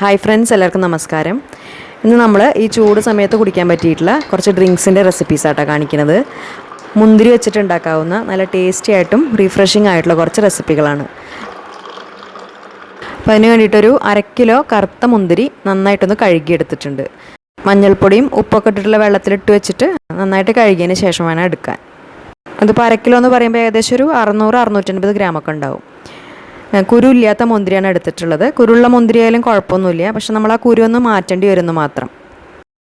Hi friends എല്ലാവർക്കും നമസ്കാരം. ഇന്ന് നമ്മൾ ഈ ചൂട് സമയത്ത് കുടിക്കാൻ പറ്റിയിട്ടുള്ള കുറച്ച് ഡ്രിങ്ക്സിന്റെ റെസിപ്പീസ് ആട്ടോ കാണിക്കുന്നത്. മുന്തിരി വെച്ചിട്ട് ഉണ്ടാക്കാവുന്ന നല്ല ടേസ്റ്റി ആയിട്ടും റീഫ്രഷിംഗ് ആയിട്ടുള്ള കുറച്ച് റെസിപ്പികളാണ് അപ്പോൾ അതിന് വേണ്ടിയിട്ടൊരു അര കിലോ കറുത്ത മുന്തിരി നന്നായിട്ടൊന്ന് കഴുകിയെടുത്തിട്ടുണ്ട്. മഞ്ഞൾപ്പൊടിയും ഉപ്പൊക്കെ ഇട്ടിട്ടുള്ള വെള്ളത്തിലിട്ട് വെച്ചിട്ട് നന്നായിട്ട് കഴുകിയതിന് ശേഷം വേണം എടുക്കാൻ. അതിപ്പോൾ അര കിലോ എന്ന് പറയുമ്പോൾ ഏകദേശം ഒരു അറുന്നൂറ് അറുന്നൂറ്റൻപത് ഗ്രാമൊക്കെ ഉണ്ടാവും. കുരു ഇല്ലാത്ത മുന്തിരിയാണ് എടുത്തിട്ടുള്ളത്. കുരുള്ള മുന്തിരി ആയാലും കുഴപ്പമൊന്നുമില്ല. പക്ഷെ നമ്മൾ ആ കുരു ഒന്ന് മാറ്റേണ്ടി വരുന്നു മാത്രം.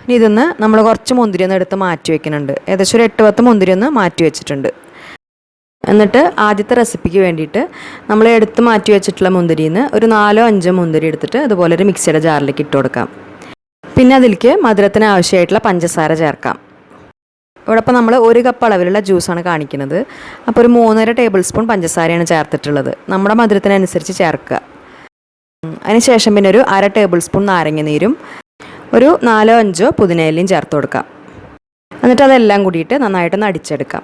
ഇനി ഇതിന്ന് നമ്മൾ കുറച്ച് മുന്തിരി ഒന്ന് എടുത്ത് മാറ്റി വെക്കുന്നുണ്ട്. ഏകദേശം ഒരു എട്ട് പത്ത് മുന്തിരി ഒന്ന് മാറ്റി വെച്ചിട്ടുണ്ട്. എന്നിട്ട് ആദ്യത്തെ റെസിപ്പിക്ക് വേണ്ടിയിട്ട് നമ്മൾ എടുത്ത് മാറ്റി വെച്ചിട്ടുള്ള മുന്തിരിയിൽ നിന്ന് ഒരു നാലോ അഞ്ചോ മുന്തിരി എടുത്തിട്ട് അതുപോലെ ഒരു മിക്സിയുടെ ജാറിലേക്ക് ഇട്ട് കൊടുക്കാം. പിന്നെ അതിലേക്ക് മധുരത്തിന് ആവശ്യമായിട്ടുള്ള പഞ്ചസാര ചേർക്കാം. ഇവിടെ നമ്മൾ ഒരു കപ്പ് അളവിലുള്ള ജ്യൂസാണ് കാണിക്കുന്നത്. അപ്പോൾ ഒരു മൂന്നര ടേബിൾ സ്പൂൺ പഞ്ചസാരയാണ് ചേർത്തിട്ടുള്ളത്. നമ്മുടെ മധുരത്തിനനുസരിച്ച് ചേർക്കുക. അതിനുശേഷം പിന്നെ ഒരു അര ടേബിൾ സ്പൂൺ നാരങ്ങ നീരും ഒരു നാലോ അഞ്ചോ പുതിനയിലയും ചേർത്ത് കൊടുക്കാം. എന്നിട്ട് അതെല്ലാം കൂടിയിട്ട് നന്നായിട്ടൊന്ന് അടിച്ചെടുക്കാം.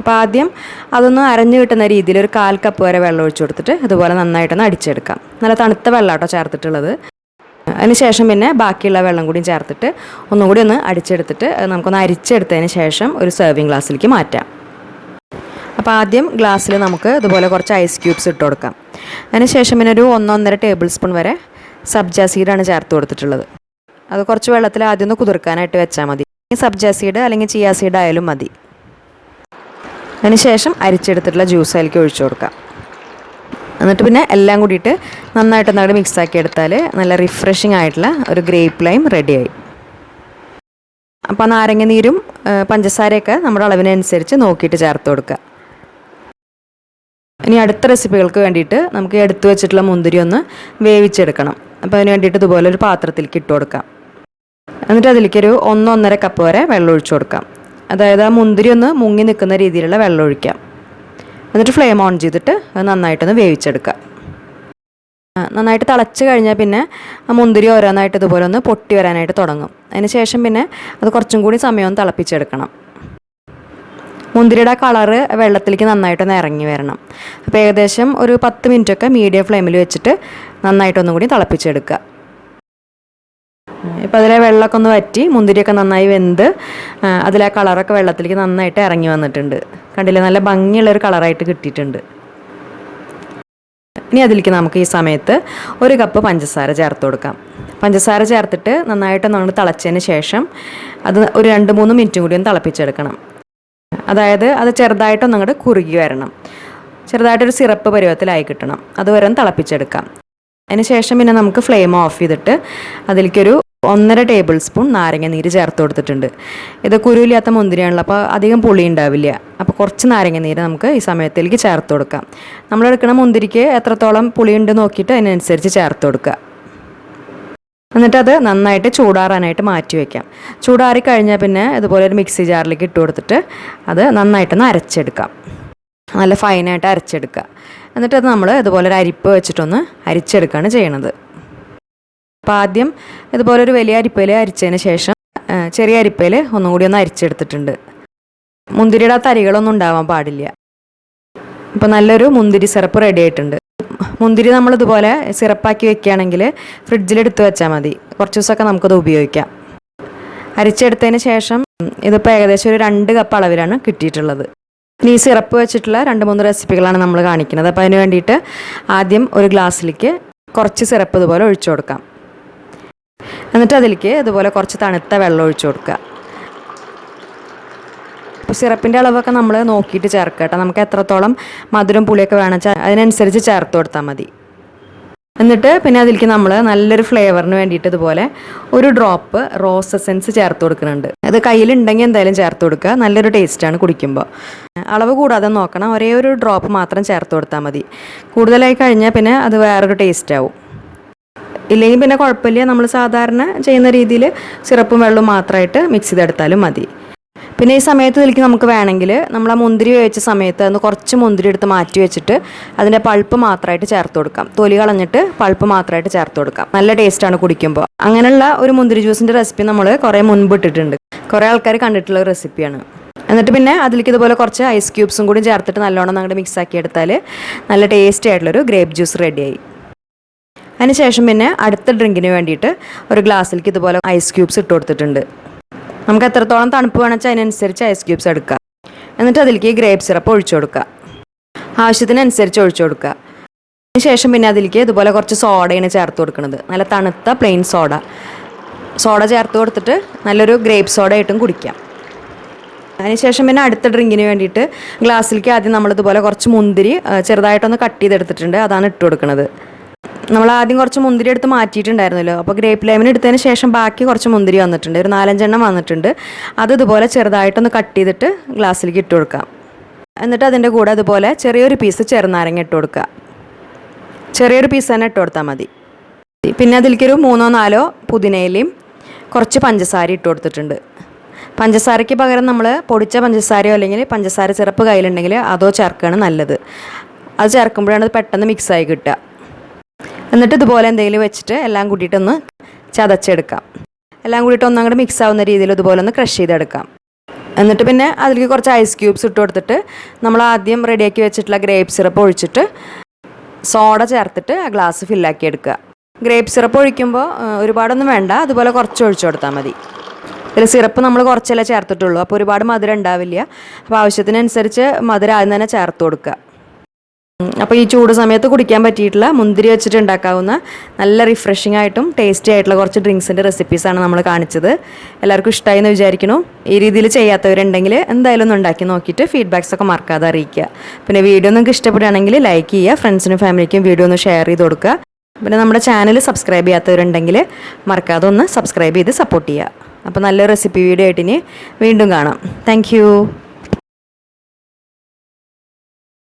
അപ്പോൾ ആദ്യം അതൊന്ന് അരഞ്ഞു കിട്ടുന്ന രീതിയിൽ ഒരു കാൽ കപ്പ് വരെ വെള്ളം ഒഴിച്ചു കൊടുത്തിട്ട് ഇതുപോലെ നന്നായിട്ടൊന്ന് അടിച്ചെടുക്കാം. നല്ല തണുത്ത വെള്ളമാട്ടോ ചേർത്തിട്ടുള്ളത്. അതിനുശേഷം പിന്നെ ബാക്കിയുള്ള വെള്ളം കൂടിയും ചേർത്തിട്ട് ഒന്നും കൂടി ഒന്ന് അടിച്ചെടുത്തിട്ട് നമുക്കൊന്ന് അരിച്ചെടുത്തതിന് ശേഷം ഒരു സെർവിങ് ഗ്ലാസ്സിലേക്ക് മാറ്റാം. അപ്പോൾ ആദ്യം ഗ്ലാസ്സിൽ നമുക്ക് ഇതുപോലെ കുറച്ച് ഐസ് ക്യൂബ്സ് ഇട്ട് കൊടുക്കാം. അതിനുശേഷം പിന്നെ ഒരു ഒന്നൊന്നര ടേബിൾ സ്പൂൺ വരെ സബ്ജ സീഡാണ് ചേർത്ത് കൊടുത്തിട്ടുള്ളത്. അത് കുറച്ച് വെള്ളത്തിൽ ആദ്യം ഒന്ന് കുതിർക്കാനായിട്ട് വെച്ചാൽ മതി. സബ്ജ സീഡ് അല്ലെങ്കിൽ ചിയ സീഡ് ആയാലും മതി. അതിനുശേഷം അരിച്ചെടുത്തിട്ടുള്ള ജ്യൂസ് അതിലേക്ക് ഒഴിച്ചു കൊടുക്കാം. എന്നിട്ട് പിന്നെ എല്ലാം കൂടിയിട്ട് നന്നായിട്ട് ഒന്നങ്ങോട്ട് മിക്സ് ആക്കി എടുത്താൽ നല്ല റിഫ്രഷിംഗ് ആയിട്ടുള്ള ഒരു ഗ്രേപ്പ് ലൈം റെഡിയായി അപ്പോൾ നാരങ്ങ നീരും പഞ്ചസാരയൊക്കെ നമ്മുടെ അളവിനനുസരിച്ച് നോക്കിയിട്ട് ചേർത്ത് കൊടുക്കുക. ഇനി അടുത്ത റെസിപ്പികൾക്ക് വേണ്ടിയിട്ട് നമുക്ക് എടുത്തു വെച്ചിട്ടുള്ള മുന്തിരി ഒന്ന് വേവിച്ചെടുക്കണം. അപ്പോൾ അതിന് വേണ്ടിയിട്ട് ഇതുപോലെ ഒരു പാത്രത്തിലേക്ക് ഇട്ട് കൊടുക്കാം. എന്നിട്ട് അതിലേക്കൊരു ഒന്നൊന്നര കപ്പ് വരെ വെള്ളം ഒഴിച്ചു കൊടുക്കാം. അതായത് ആ മുന്തിരി ഒന്ന് മുങ്ങി നിൽക്കുന്ന രീതിയിലുള്ള വെള്ളം ഒഴിക്കാം. എന്നിട്ട് ഫ്ലെയിം ഓൺ ചെയ്തിട്ട് അത് നന്നായിട്ടൊന്ന് വേവിച്ചെടുക്കുക. നന്നായിട്ട് തിളച്ച് കഴിഞ്ഞാൽ പിന്നെ ആ മുന്തിരി ഓരോന്നായിട്ട് ഇതുപോലെ ഒന്ന് പൊട്ടി വരാനായിട്ട് തുടങ്ങും. അതിന് ശേഷം പിന്നെ അത് കുറച്ചും കൂടി സമയം ഒന്ന് തിളപ്പിച്ചെടുക്കണം. മുന്തിരിയുടെ കളറ് വെള്ളത്തിലേക്ക് നന്നായിട്ടൊന്ന് ഇറങ്ങി വരണം. അപ്പോൾ ഏകദേശം ഒരു പത്ത് മിനിറ്റൊക്കെ മീഡിയം ഫ്ലെയിമിൽ വെച്ചിട്ട് നന്നായിട്ടൊന്നും കൂടി തിളപ്പിച്ചെടുക്കുക. ഇപ്പം അതിലെ വെള്ളമൊക്കെ ഒന്ന് വറ്റി മുന്തിരിയൊക്കെ നന്നായി വെന്ത് അതിലെ കളറൊക്കെ വെള്ളത്തിലേക്ക് നന്നായിട്ട് ഇറങ്ങി വന്നിട്ടുണ്ട്. കണ്ടില്ലേ നല്ല ഭംഗിയുള്ളൊരു കളറായിട്ട് കിട്ടിയിട്ടുണ്ട്. ഇനി അതിലേക്ക് നമുക്ക് ഈ സമയത്ത് ഒരു കപ്പ് പഞ്ചസാര ചേർത്ത് കൊടുക്കാം. പഞ്ചസാര ചേർത്തിട്ട് നന്നായിട്ട് നമ്മൾ തിളച്ചതിന് ശേഷം അത് ഒരു രണ്ട് മൂന്ന് മിനിറ്റും കൂടി ഒന്ന് തിളപ്പിച്ചെടുക്കണം. അതായത് അത് ചെറുതായിട്ടൊന്നും അങ്ങോട്ട് കുറുകി വരണം. ചെറുതായിട്ടൊരു സിറപ്പ് പരുവത്തിലായി കിട്ടണം. അതുവരെ ഒന്ന് തിളപ്പിച്ചെടുക്കാം. അതിന് ശേഷം പിന്നെ നമുക്ക് ഫ്ലെയിം ഓഫ് ചെയ്തിട്ട് അതിലേക്കൊരു ഒന്നര ടേബിൾ സ്പൂൺ നാരങ്ങ നീര് ചേർത്ത് കൊടുത്തിട്ടുണ്ട്. ഇത് കുരുവില്ലാത്ത മുന്തിരിയാണല്ലോ അപ്പോൾ അധികം പുളി ഉണ്ടാവില്ല. അപ്പോൾ കുറച്ച് നാരങ്ങ നീര് നമുക്ക് ഈ സമയത്തിലേക്ക് ചേർത്ത് കൊടുക്കാം. നമ്മൾ എടുക്കുന്ന മുന്തിരിക്ക് എത്രത്തോളം പുളിയുണ്ട് നോക്കിയിട്ട് അതിനനുസരിച്ച് ചേർത്ത് കൊടുക്കുക. എന്നിട്ട് അത് നന്നായിട്ട് ചൂടാറാനായിട്ട് മാറ്റി വയ്ക്കാം ചൂടാറി കഴിഞ്ഞാൽ പിന്നെ ഇതുപോലെ ഒരു മിക്സി ജാറിലേക്ക് ഇട്ട് കൊടുത്തിട്ട് അത് നന്നായിട്ടൊന്ന് അരച്ചെടുക്കാം. നല്ല ഫൈനായിട്ട് അരച്ചെടുക്കുക. എന്നിട്ടത് നമ്മൾ ഇതുപോലെ ഒരു അരിപ്പ് വെച്ചിട്ടൊന്ന് അരിച്ചെടുക്കുകയാണ് ചെയ്യണത്. അപ്പോൾ ആദ്യം ഇതുപോലെ ഒരു വലിയ അരിപ്പയിൽ അരിച്ചതിന് ശേഷം ചെറിയ അരിപ്പയിൽ ഒന്നും കൂടി ഒന്ന് അരിച്ചെടുത്തിട്ടുണ്ട്. മുന്തിരിയുടെ ആ തരികളൊന്നും ഉണ്ടാവാൻ പാടില്ല. അപ്പോൾ നല്ലൊരു മുന്തിരി സിറപ്പ് റെഡി ആയിട്ടുണ്ട്. മുന്തിരി നമ്മൾ ഇതുപോലെ സിറപ്പാക്കി വെക്കുകയാണെങ്കിൽ ഫ്രിഡ്ജിലെടുത്ത് വെച്ചാൽ മതി. കുറച്ച് ദിവസമൊക്കെ നമുക്കത് ഉപയോഗിക്കാം. അരിച്ചെടുത്തതിന് ശേഷം ഇതിപ്പോൾ ഏകദേശം ഒരു രണ്ട് കപ്പ് അളവിലാണ് കിട്ടിയിട്ടുള്ളത്. ഇനി ഈ സിറപ്പ് വെച്ചിട്ടുള്ള രണ്ട് മൂന്ന് റെസിപ്പികളാണ് നമ്മൾ കാണിക്കുന്നത്. അപ്പോൾ അതിന് വേണ്ടിയിട്ട് ആദ്യം ഒരു ഗ്ലാസ്സിലേക്ക് കുറച്ച് സിറപ്പ് ഇതുപോലെ ഒഴിച്ചു കൊടുക്കാം. എന്നിട്ട് അതിലേക്ക് ഇതുപോലെ കുറച്ച് തണുത്ത വെള്ളം ഒഴിച്ചു കൊടുക്കുക. സിറപ്പിന്റെ അളവൊക്കെ നമ്മൾ നോക്കിയിട്ട് ചേർക്കുക കേട്ടോ. നമുക്ക് എത്രത്തോളം മധുരം പുളിയൊക്കെ വേണം അതിനനുസരിച്ച് ചേർത്ത് കൊടുത്താൽ മതി. എന്നിട്ട് പിന്നെ അതിലേക്ക് നമ്മൾ നല്ലൊരു ഫ്ലേവറിന് വേണ്ടിയിട്ട് ഇതുപോലെ ഒരു ഡ്രോപ്പ് റോസ് എസെൻസ് ചേർത്ത് കൊടുക്കുന്നുണ്ട്. അത് കയ്യിലുണ്ടെങ്കിൽ എന്തായാലും ചേർത്ത് കൊടുക്കുക. നല്ലൊരു ടേസ്റ്റാണ് കുടിക്കുമ്പോൾ. അളവ് കൂടാതെ നോക്കണം. ഒരേ ഒരു ഡ്രോപ്പ് മാത്രം ചേർത്ത് കൊടുത്താൽ മതി. കൂടുതലായി കഴിഞ്ഞാൽ പിന്നെ അത് വേറൊരു ടേസ്റ്റ് ആവും. ഇല്ലെങ്കിൽ പിന്നെ കുഴപ്പമില്ല. നമ്മൾ സാധാരണ ചെയ്യുന്ന രീതിയിൽ സിറപ്പും വെള്ളവും മാത്രമായിട്ട് മിക്സ് ചെയ്തെടുത്താലും മതി. പിന്നെ ഈ സമയത്ത് ഇതിലേക്ക് നമുക്ക് വേണമെങ്കിൽ നമ്മൾ ആ മുന്തിരി വേവിച്ച സമയത്ത് അന്ന് കുറച്ച് മുന്തിരി എടുത്ത് മാറ്റി വെച്ചിട്ട് അതിന്റെ പൾപ്പ് മാത്രമായിട്ട് ചേർത്ത് കൊടുക്കാം. തൊലി കളഞ്ഞിട്ട് പൾപ്പ് മാത്രമായിട്ട് ചേർത്ത് കൊടുക്കാം. നല്ല ടേസ്റ്റാണ് കുടിക്കുമ്പോൾ. അങ്ങനെയുള്ള ഒരു മുന്തിരി ജ്യൂസിന്റെ റെസിപ്പി നമ്മൾ കുറേ മുൻപ് ഇട്ടിട്ടുണ്ട്. കുറേ ആൾക്കാർ കണ്ടിട്ടുള്ള ഒരു റെസിപ്പിയാണ് എന്നിട്ട് പിന്നെ അതിലേക്ക് ഇതുപോലെ കുറച്ച് ഐസ് ക്യൂബ്സും കൂടി ചേർത്തിട്ട് നല്ലോണം അങ്ങോട്ട് മിക്സ് ആക്കി എടുത്താൽ നല്ല ടേസ്റ്റി ആയിട്ടുള്ളൊരു ഗ്രേപ്പ് ജ്യൂസ് റെഡിയായി അതിനുശേഷം പിന്നെ അടുത്ത ഡ്രിങ്കിന് വേണ്ടിയിട്ട് ഒരു ഗ്ലാസ്സിലേക്ക് ഇതുപോലെ ഐസ് ക്യൂബ്സ് ഇട്ട് കൊടുത്തിട്ടുണ്ട്. നമുക്ക് എത്രത്തോളം തണുപ്പ് വേണമെന്ന് വെച്ചാൽ അതിനനുസരിച്ച് ഐസ് ക്യൂബ്സ് എടുക്കുക എന്നിട്ട് അതിലേക്ക് ഗ്രേപ്പ് സിറപ്പ് ഒഴിച്ചു കൊടുക്കുക ആവശ്യത്തിനനുസരിച്ച് ഒഴിച്ചു കൊടുക്കുക അതിനുശേഷം പിന്നെ അതിലേക്ക് ഇതുപോലെ കുറച്ച് സോഡയാണ് ചേർത്ത് കൊടുക്കുന്നത്. നല്ല തണുത്ത പ്ലെയിൻ സോഡ സോഡ ചേർത്ത് കൊടുത്തിട്ട് നല്ലൊരു ഗ്രേപ്പ് സോഡ ആയിട്ടും കുടിക്കാം. അതിനുശേഷം പിന്നെ അടുത്ത ഡ്രിങ്കിന് വേണ്ടിയിട്ട് ഗ്ലാസ്സിലേക്ക് ആദ്യം നമ്മളിതുപോലെ കുറച്ച് മുന്തിരി ചെറുതായിട്ടൊന്ന് കട്ട് ചെയ്തെടുത്തിട്ടുണ്ട്. അതാണ് ഇട്ട് കൊടുക്കുന്നത്. നമ്മൾ ആദ്യം കുറച്ച് മുന്തിരി എടുത്ത് മാറ്റിയിട്ടുണ്ടായിരുന്നല്ലോ. അപ്പോൾ ഗ്രേപ്പ് ലൈമിന് എടുത്തതിന് ശേഷം ബാക്കി കുറച്ച് മുന്തിരി വന്നിട്ടുണ്ട്. ഒരു നാലഞ്ചെണ്ണം വന്നിട്ടുണ്ട്. അത് ഇതുപോലെ ചെറുതായിട്ടൊന്ന് കട്ട് ചെയ്തിട്ട് ഗ്ലാസ്സിലേക്ക് ഇട്ട് കൊടുക്കാം. എന്നിട്ട് അതിന്റെ കൂടെ അതുപോലെ ചെറിയൊരു പീസ് ചെറുനാരങ്ങ ഇട്ട് കൊടുക്കുക. ചെറിയൊരു പീസ് തന്നെ ഇട്ട് കൊടുത്താൽ മതി. പിന്നെ അതിലേക്കൊരു മൂന്നോ നാലോ പുതിനയിലയും കുറച്ച് പഞ്ചസാര ഇട്ട് കൊടുത്തിട്ടുണ്ട്. പഞ്ചസാരയ്ക്ക് പകരം നമ്മൾ പൊടിച്ച പഞ്ചസാരയോ അല്ലെങ്കിൽ പഞ്ചസാര സിറപ്പ് കയ്യിലുണ്ടെങ്കിൽ അതോ ചേർക്കുകയാണ് നല്ലത്. അത് ചേർക്കുമ്പോഴാണ് അത് പെട്ടെന്ന് മിക്സായി കിട്ടുക. എന്നിട്ട് ഇതുപോലെ എന്തെങ്കിലും വെച്ചിട്ട് എല്ലാം കൂട്ടിയിട്ടൊന്ന് ചതച്ചെടുക്കാം. എല്ലാം കൂടിയിട്ട് ഒന്നും അങ്ങോട്ട് മിക്സ് ആവുന്ന രീതിയിൽ ഇതുപോലെ ഒന്ന് ക്രഷ് ചെയ്തെടുക്കാം. എന്നിട്ട് പിന്നെ അതിലേക്ക് കുറച്ച് ഐസ് ക്യൂബ്സ് ഇട്ട് കൊടുത്തിട്ട് നമ്മൾ ആദ്യം റെഡിയാക്കി വെച്ചിട്ടുള്ള ഗ്രേപ്പ് സിറപ്പ് ഒഴിച്ചിട്ട് സോഡ ചേർത്തിട്ട് ആ ഗ്ലാസ് ഫില്ലാക്കി എടുക്കുക. ഗ്രേപ്പ് സിറപ്പ് ഒഴിക്കുമ്പോൾ ഒരുപാടൊന്നും വേണ്ട അതുപോലെ കുറച്ച് ഒഴിച്ചു കൊടുത്താൽ മതി. ഇതിൽ സിറപ്പ് നമ്മൾ കുറച്ചല്ലേ ചേർത്തിട്ടുള്ളൂ അപ്പോൾ ഒരുപാട് മധുരം ഉണ്ടാവില്ല. അപ്പോൾ ആവശ്യത്തിനനുസരിച്ച് മധുരം ആദ്യം തന്നെ ചേർത്ത് കൊടുക്കുക. അപ്പോൾ ഈ ചൂട് സമയത്ത് കുടിക്കാൻ പറ്റിയിട്ടുള്ള മുന്തിരി വെച്ചിട്ട് ഉണ്ടാക്കാവുന്ന നല്ല റിഫ്രഷിംഗ് ആയിട്ടും ടേസ്റ്റി ആയിട്ടുള്ള കുറച്ച് ഡ്രിങ്ക്സിന്റെ റെസിപ്പീസാണ് നമ്മൾ കാണിച്ചത്. എല്ലാവർക്കും ഇഷ്ടമായി എന്ന് വിചാരിക്കുന്നു. ഈ രീതിയിൽ ചെയ്യാത്തവരുണ്ടെങ്കിൽ എന്തായാലും ഒന്ന് ഉണ്ടാക്കി നോക്കിയിട്ട് ഫീഡ്ബാക്സ് ഒക്കെ മറക്കാതെ അറിയിക്കുക. പിന്നെ വീഡിയോ നിങ്ങൾക്ക് ഇഷ്ടപ്പെടുകയാണെങ്കിൽ ലൈക്ക് ചെയ്യുക ഫ്രണ്ട്സിനും ഫാമിലിക്കും വീഡിയോ ഒന്ന് ഷെയർ ചെയ്ത് കൊടുക്കുക. പിന്നെ നമ്മുടെ ചാനൽ സബ്സ്ക്രൈബ് ചെയ്യാത്തവരുണ്ടെങ്കിൽ മറക്കാതെ ഒന്ന് സബ്സ്ക്രൈബ് ചെയ്ത് സപ്പോർട്ട് ചെയ്യുക. അപ്പോൾ നല്ലൊരു റെസിപ്പി വീഡിയോ ആയിട്ട് ഇനി വീണ്ടും കാണാം. താങ്ക്